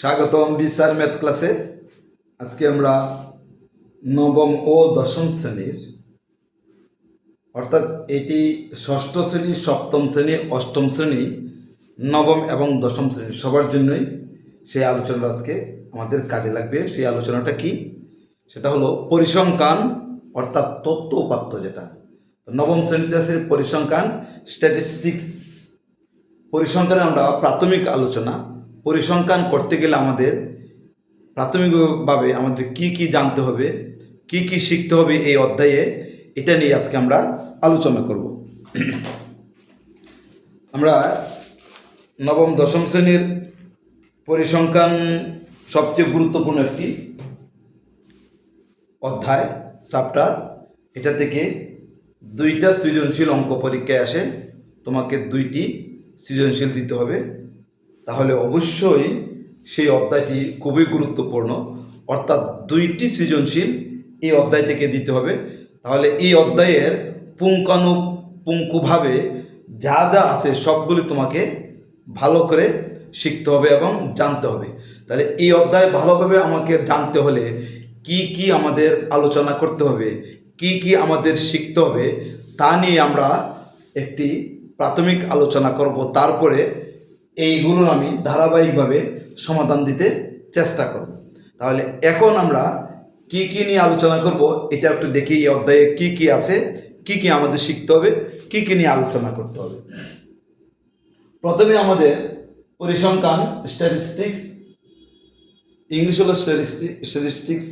স্বাগতম বিচার ম্যাথ ক্লাসে। আজকে আমরা নবম ও দশম শ্রেণির, অর্থাৎ এটি ষষ্ঠ শ্রেণি, সপ্তম শ্রেণি, অষ্টম শ্রেণি, নবম এবং দশম শ্রেণি, সবার জন্যই সেই আলোচনাটা আজকে আমাদের কাজে লাগবে। সেই আলোচনাটা কি? সেটা হলো পরিসংখ্যান, অর্থাৎ তথ্য উপাত্ত যেটা। নবম শ্রেণীতে আছে পরিসংখ্যান স্ট্যাটিস্টিক্স পরিসংখ্যানে আমরা প্রাথমিক আলোচনা পরিসংখ্যান করতে গেলে আমাদের প্রাথমিকভাবে আমাদের কি কি জানতে হবে, কি কি শিখতে হবে এই অধ্যায়ে, এটা নিয়ে আজকে আমরা আলোচনা করব। আমরা নবম, দশম শ্রেণির পরিসংখ্যান সবচেয়ে গুরুত্বপূর্ণ একটি অধ্যায় চ্যাপ্টার এটা থেকে দুইটা সৃজনশীল অঙ্ক পরীক্ষায় আসে, তোমাকে দুইটি সৃজনশীল দিতে হবে। তাহলে অবশ্যই সেই অধ্যায়টি খুবই গুরুত্বপূর্ণ। অর্থাৎ দুইটি সৃজনশীল এই অধ্যায় থেকে দিতে হবে। তাহলে এই অধ্যায়ের পুঙ্খানুপুঙ্খভাবে যা যা আছে সবগুলি তোমাকে ভালো করে শিখতে হবে এবং জানতে হবে। তাহলে এই অধ্যায় ভালোভাবে আমাকে জানতে হলে কি কি আমাদের আলোচনা করতে হবে, কি কি আমাদের শিখতে হবে, তা নিয়ে আমরা একটি প্রাথমিক আলোচনা করব। তারপরে এইগুলোর আমি ধারাবাহিকভাবে সমাধান দিতে চেষ্টা করব। তাহলে এখন আমরা কি কি নিয়ে আলোচনা করব, এটা একটু দেখি এই অধ্যায়ে কি কি আছে, কি কি আমাদের শিখতে হবে, কি কি নিয়ে আলোচনা করতে হবে। প্রথমে আমাদের পরিসংখ্যান স্ট্যাটিস্টিক্স ইংলিশ হলো স্ট্যাটিস্টিক্স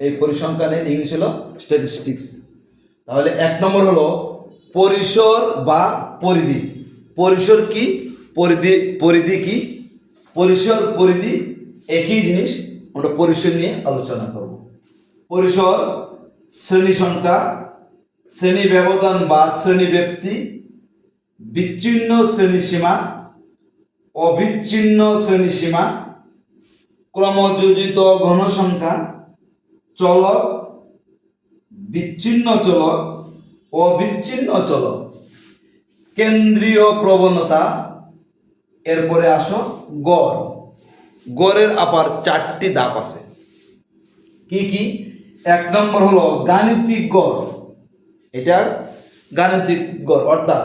এই পরিসংখ্যানের ইংলিশ হলো স্ট্যাটিস্টিক্স তাহলে এক নম্বর হলো পরিসর বা পরিধি। পরিসর কি? পরিধি পরিধি কি? পরিসর, পরিধি একই জিনিস, আমরা পরিসর নিয়ে আলোচনা করব। পরিসর, শ্রেণি সংখ্যা, শ্রেণি ব্যবধান বা শ্রেণি ব্যক্তি, বিচ্ছিন্ন শ্রেণীসীমা অবিচ্ছিন্ন শ্রেণীসীমা ক্রমযোজিত ঘনসংখ্যা চলক, বিচ্ছিন্ন চলক, অবিচ্ছিন্ন চলক। কেন্দ্রীয় প্রবণতা এরপরে আসো গড়। গড়ের আবার চারটি ধাপ আছে। কি কি? এক নম্বর হলো গাণিতিক গড়। এটা গাণিতিক গড়, অর্থাৎ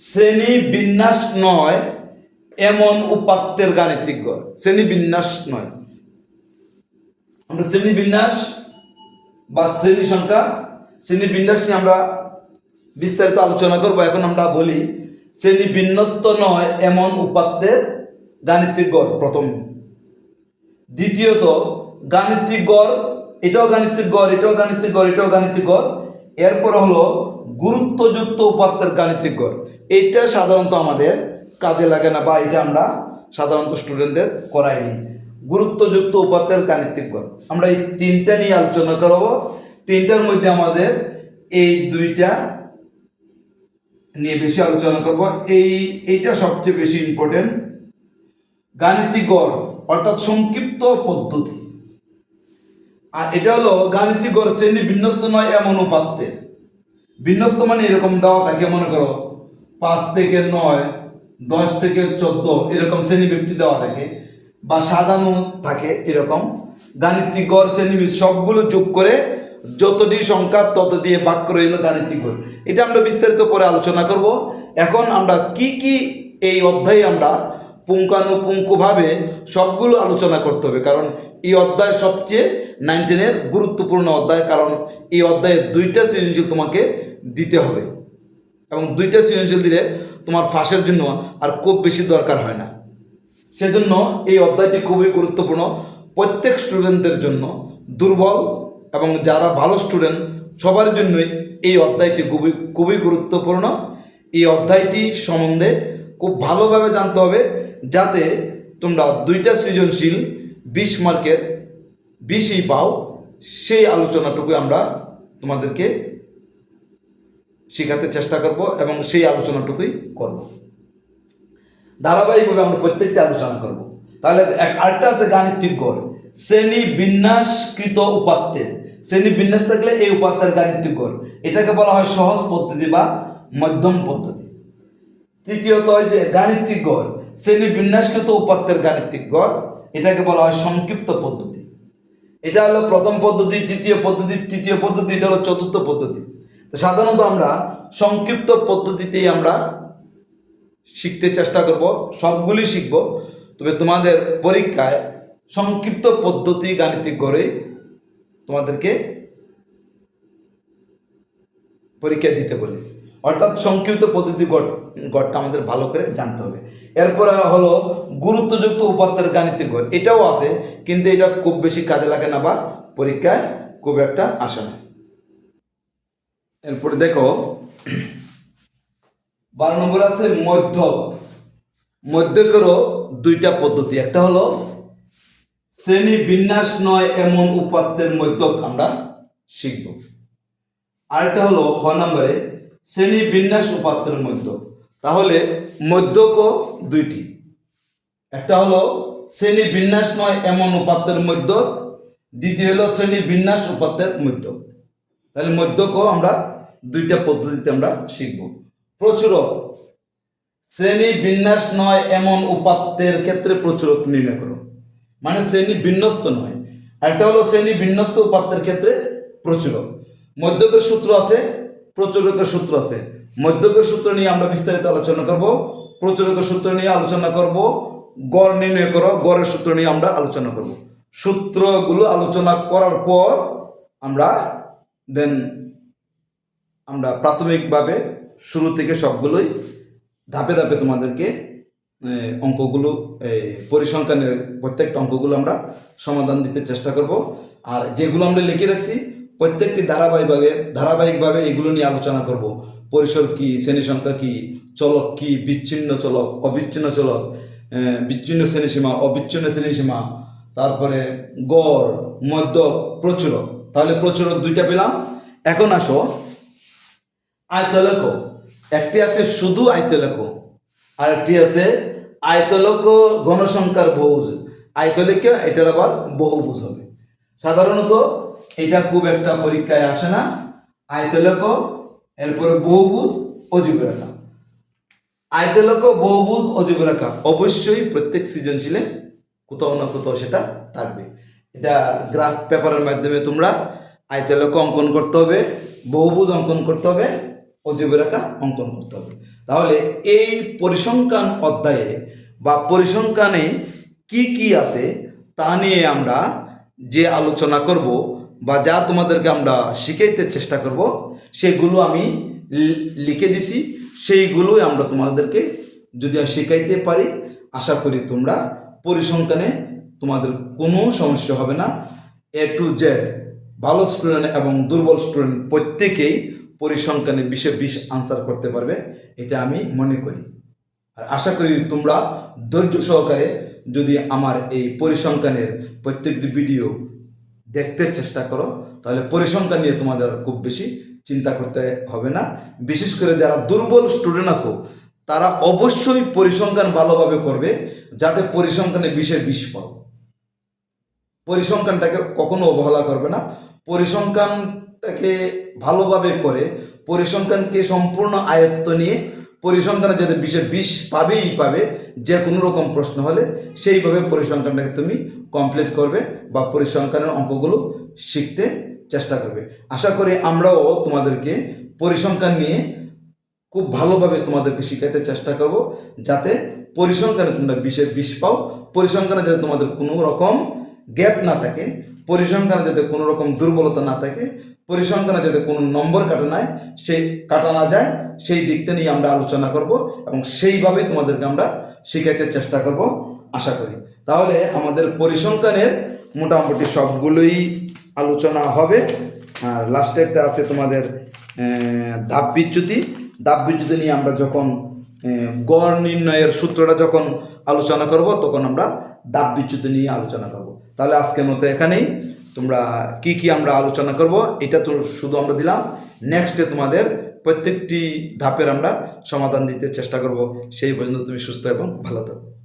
শ্রেণি বিন্যাস নয়, এমন উপাত্তের গাণিতিক গড়। শ্রেণি বিন্যাস নয়। আমরা শ্রেণি বিন্যাস বা শ্রেণি সংখ্যা, শ্রেণি বিন্যাস নিয়ে আমরা বিস্তারিত আলোচনা করব। এখন আমরা বলি শ্রেণি বিন্যস্ত নয় এমন উপাত্তের গাণিতিক গড়, প্রথম। দ্বিতীয়ত, গাণিতিক গড়, এটাও গাণিতিক গড়, এটাও গাণিতিক গড়, এটাও গাণিতিক গড়। এরপর হলো গুরুত্বযুক্ত উপাত্তের গাণিতিক গড়। এইটা সাধারণত আমাদের কাজে লাগে না বা এটা আমরা সাধারণত স্টুডেন্টদের করাইনি। গুরুত্বযুক্ত উপাত্তের গাণিতিক গড়। আমরা এই তিনটা নিয়ে আলোচনা করব। তিনটার মধ্যে আমাদের এই দুইটা নিয়ে বেশি আলোচনা করব। এই, এইটা সবচেয়ে বেশি ইম্পর্টেন্ট গাণিতিক গড়, অর্থাৎ সংক্ষিপ্ত পদ্ধতি। আর এটা হলো গাণিতিক গড় শ্রেণি বিন্যস্ত নয়, এমন উপাত্তের বিন্যস্ত মানে এরকম দেওয়া থাকে, মনে করো, পাঁচ থেকে নয়, দশ থেকে চোদ্দ, এরকম শ্রেণি ব্যক্তি দেওয়া থাকে, বা সাজানো থাকে এরকম। গাণিতিক গড়, শ্রেণি সবগুলো যোগ করে যতটি সংখ্যা, তত দিয়ে বাক্য রইল গাণিতিক এটা আমরা বিস্তারিত পরে আলোচনা করব। এখন আমরা কি কি এই অধ্যায়ে আমরা পুঙ্খানুপুঙ্খভাবে সবগুলো আলোচনা করতে হবে, কারণ এই অধ্যায় সবচেয়ে নাইনটিনের গুরুত্বপূর্ণ অধ্যায়, কারণ এই অধ্যায়ে দুইটা সৃজনশীল তোমাকে দিতে হবে। এবং দুইটা সৃজনশীল দিলে তোমার ফাঁসের জন্য আর খুব বেশি দরকার হয় না। সেজন্য এই অধ্যায়টি খুবই গুরুত্বপূর্ণ। প্রত্যেক স্টুডেন্টদের জন্য দুর্বল এবং যারা ভালো স্টুডেন্ট সবার জন্যই এই অধ্যায়টি খুবই খুবই গুরুত্বপূর্ণ। এই অধ্যায়টি সম্বন্ধে খুব ভালোভাবে জানতে হবে, যাতে তোমরা দুইটা সৃজনশীল বিশ মার্কের বিশই পাও, সেই আলোচনাটুকু আমরা তোমাদেরকে শেখাতে চেষ্টা করব এবং সেই আলোচনাটুকুই করব। ধারাবাহিকভাবে আমরা প্রত্যেকটা আলোচনা করব। তাহলে আরেকটা আছে গাণিতিক গড়। শ্রেণি বিন্যাসকৃত উপাত্তের শ্রেণি বিন্যাস থাকলে এই উপাত্তের গাণিতিক গড়। এটাকে বলা হয় সহজ পদ্ধতি বা মধ্যম পদ্ধতি। তৃতীয়ত হয়েছে গাণিতিক গড়। শ্রেণি বিন্যাসকৃত উপাত্তের গাণিতিক গড়। এটাকে বলা হয় সংক্ষিপ্ত পদ্ধতি। এটা হলো প্রথম পদ্ধতি, দ্বিতীয় পদ্ধতি, তৃতীয় পদ্ধতি, এটা হলো চতুর্থ পদ্ধতি। সাধারণত আমরা সংক্ষিপ্ত পদ্ধতিতেই আমরা শিখতে চেষ্টা করব, সবগুলি শিখব। তবে তোমাদের পরীক্ষায় সংক্ষিপ্ত পদ্ধতি গাণিতিক করে তোমাদেরকে পরীক্ষা দিতে বলে। অর্থাৎ সংক্ষিপ্ত পদ্ধতি গড়- গড়টা আমাদের ভালো করে জানতে হবে। এরপরে হলো গুরুত্বযুক্ত উপাত্তের গাণিতিক গড়। এটাও আছে, কিন্তু এটা খুব বেশি কাজে লাগে না বা পরীক্ষায় খুব একটা আসে না। এরপরে দেখো, বারো নম্বর আছে মধ্যক। মধ্যকেরও দুইটা পদ্ধতি। একটা হলো শ্রেণি বিন্যাস নয় এমন উপাত্তের মধ্যক আমরা শিখব। আরেকটা হলো খ নম্বরে শ্রেণি বিন্যাস উপাত্তের মধ্য তাহলে মধ্যকও দুইটি। একটা হলো শ্রেণি বিন্যাস নয় এমন উপাত্তের মধ্য দ্বিতীয় হলো শ্রেণি বিন্যাস উপাত্তের মধ্য তাহলে মধ্যকও আমরা দুইটা পদ্ধতিতে আমরা শিখব। প্রচুরক। শ্রেণি বিন্যাস নয় এমন উপাত্তের ক্ষেত্রে প্রচুরক নির্ণয় করো। মানে শ্রেণি বিন্যস্ত নয়। একটা হলো শ্রেণি বিন্যস্ত উপাত্তের ক্ষেত্রে প্রচুরক। মধ্যকের সূত্র আছে, প্রচুরকের সূত্র আছে। মধ্যকের সূত্র নিয়ে আমরা বিস্তারিত আলোচনা করব, প্রচুরকের সূত্র নিয়ে আলোচনা করব, গড় নির্ণয় করো, গড়ের সূত্র নিয়ে আমরা আলোচনা করব। সূত্রগুলো আলোচনা করার পর আমরা দেন আমরা প্রাথমিকভাবে শুরু থেকে সবগুলোই ধাপে ধাপে তোমাদেরকে অঙ্কগুলো পরিসংখ্যানের প্রত্যেকটা অঙ্কগুলো আমরা সমাধান দিতে চেষ্টা করব। আর যেগুলো আমরা লিখে রাখছি, প্রত্যেকটি ধারাবাহিকভাবে ধারাবাহিকভাবে এগুলো নিয়ে আলোচনা করব। পরিসর কি, শ্রেণি সংখ্যা কি, চলক কি, বিচ্ছিন্ন চলক, অবিচ্ছিন্ন চলক বিচ্ছিন্ন শ্রেণীসীমা অবিচ্ছিন্ন শ্রেণীসীমা তারপরে গড় মধ্য প্রচুরক। তাহলে প্রচুরক দুইটা পেলাম। এখন আসো আয়তলেখ একটি আছে শুধু আয়তলেখ আর একটি আছে আয়তলেখ গণসংখ্যার বহুজ আয়তলেখ এটার আবার বহুভুজ হবে। সাধারণত এটা খুব একটা পরীক্ষায় আসে না। আয়তলক এরপরে বহুভুজ অজীব রেখা আয়তলেখ বহুভুজ অজীব রেখা অবশ্যই প্রত্যেক সৃজনশীলে কোথাও না কোথাও সেটা থাকবে। এটা গ্রাফ পেপারের মাধ্যমে তোমরা আয়তলক অঙ্কন করতে হবে, বহুভুজ অঙ্কন করতে হবে অজীব রেখা অঙ্কন করতে হবে। তাহলে এই পরিসংখ্যান অধ্যায়ে বা পরিসংখ্যানে কি কি আছে তা নিয়ে আমরা যে আলোচনা করব বা যা তোমাদেরকে আমরা শিখাইতে চেষ্টা করব, সেগুলো আমি লিখে দিছি। সেইগুলোই আমরা তোমাদেরকে যদি আমি শেখাইতে পারি, আশা করি তোমরা পরিসংখ্যানে তোমাদের কোনো সমস্যা হবে না। এ টু জেড ভালো স্টুডেন্ট এবং দুর্বল স্টুডেন্ট প্রত্যেকেই পরিসংখ্যানে বিশে বিশ আনসার করতে পারবে, এটা আমি মনে করি। আর আশা করি তোমরা ধৈর্য সহকারে যদি আমার এই পরিসংখ্যানের প্রত্যেকটি ভিডিও দেখতে চেষ্টা করো, তাহলে পরিসংখ্যান নিয়ে তোমাদের খুব বেশি চিন্তা করতে হবে না। বিশেষ করে যারা দুর্বল স্টুডেন্ট আছো, তারা অবশ্যই পরিসংখ্যান ভালোভাবে করবে, যাতে পরিসংখ্যানে বিশে বিষ পাও। পরিসংখ্যানটাকে কখনো অবহেলা করবে না। পরিসংখ্যানটাকে ভালোভাবে করে, পরিসংখ্যানকে সম্পূর্ণ আয়ত্ত নিয়ে পরিসংখ্যানে যাতে বিশে বিশ পাবেই পাবে, যে কোনো রকম প্রশ্ন হলে সেইভাবে পরিসংখ্যানটাকে তুমি কমপ্লিট করবে বা পরিসংখ্যানের অঙ্কগুলো শিখতে চেষ্টা করবে। আশা করি আমরাও তোমাদেরকে পরিসংখ্যান নিয়ে খুব ভালোভাবে তোমাদেরকে শেখাতে চেষ্টা করব, যাতে পরিসংখ্যানে তোমরা বিশে বিশ পাও। পরিসংখ্যানে যাতে তোমাদের কোনো রকম গ্যাপ না থাকে, পরিসংখ্যানে যাতে কোনো রকম দুর্বলতা না থাকে পরিসংখ্যানে যাতে কোনো নম্বর কাটা নাই সেই কাটা না যায়, সেই দিকটা নিয়ে আমরা আলোচনা করব এবং সেইভাবেই তোমাদেরকে আমরা শেখাতে চেষ্টা করব, আশা করি। তাহলে আমাদের পরিসংখ্যানের মোটামুটি সবগুলোই আলোচনা হবে। আর লাস্টে একটা আছে তোমাদের ধাপ বিচ্যুতি। ধাপ বিচ্যুতি নিয়ে আমরা যখন গড় নির্ণয়ের সূত্রটা যখন আলোচনা করব, তখন আমরা ধাপ বিচ্যুতি নিয়ে আলোচনা করব। তাহলে আজকের মতো এখানেই। তোমরা কি কি আমরা আলোচনা করব, এটা তো শুধু আমরা দিলাম। নেক্সটে তোমাদের প্রত্যেকটি ধাপের আমরা সমাধান দিতে চেষ্টা করব। সেই পর্যন্ত তুমি সুস্থ এবং ভালো থাকো।